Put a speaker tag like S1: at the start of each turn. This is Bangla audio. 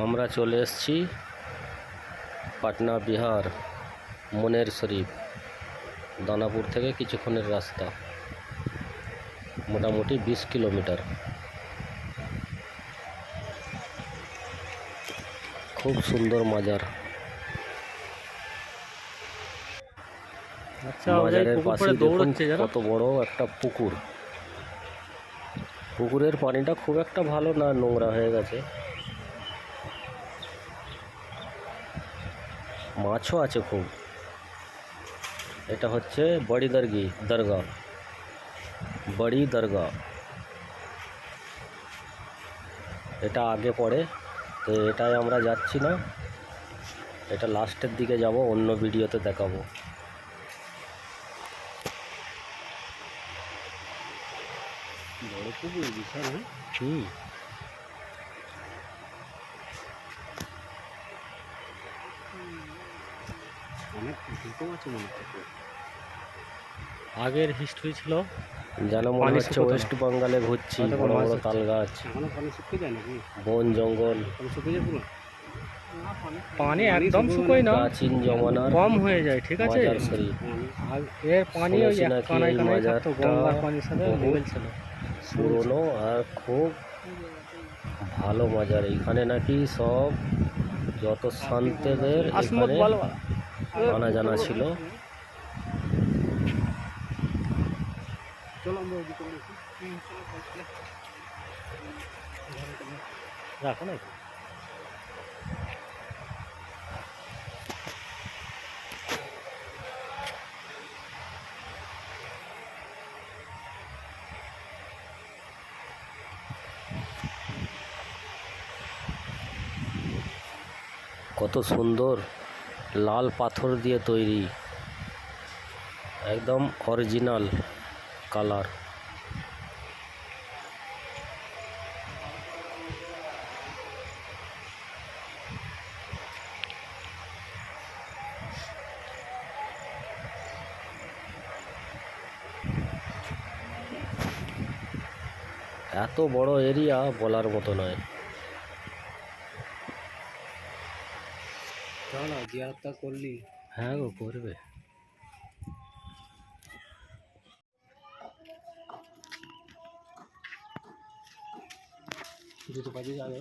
S1: আমরা চলে এসেছি পাটনা বিহার মনের শরীফ দানাপুর থেকে কিছুক্ষণের রাস্তা মোটামুটি বিশ কিলোমিটার। খুব সুন্দর মাজার।
S2: আচ্ছা
S1: মাজারের পাশে দেখুন কত বড় একটা পুকুর। পুকুরের পানিটা খুব একটা ভালো না নোংরা হয়ে গেছে। মাছও আছে খুব। এটা হচ্ছে বড়ি দরগি, দরগা। বড়ি দরগা। এটা আগে পড়ে, তো এটাই আমরা যাচ্ছি না। এটা লাস্টের দিকে যাব, অন্য ভিডিওতে দেখাবো।
S2: বড় পুকুর বিশাল হ্যাঁ?
S1: হুম
S2: অনেক দুটো আছে মনে হচ্ছে
S1: আগের হিস্ট্রি ছিল যেন মনে হচ্ছে ওয়েস্ট বেঙ্গলে ঘুরছি বড় বড় তাল গাছ
S2: যায় নাকি?
S1: বন জঙ্গল।
S2: পানি
S3: একদম শুকোয় না।
S1: প্রাচীন জমানার
S3: কম হয়ে যায় ঠিক আছে? আর এর পানি ওই
S1: নাকি
S3: কানায় কানায় থাকতো গঙ্গার পানির সাথে
S1: বহুত
S3: ছিল।
S1: পুরনো আর খুব ভালো মজার এখানে নাকি সব যত
S3: আসমত
S1: এখানে আনা জানা ছিল।
S3: রাখো না
S1: কত সুন্দর লাল পাথর দিয়ে তৈরি। একদম অরিজিনাল কালার এত বড় এরিয়া বলার মতো নয়।
S2: চল না জিয়ারতটা করলি
S1: হ্যাঁ গো করবে
S2: জুতো পাঠিয়ে যাবে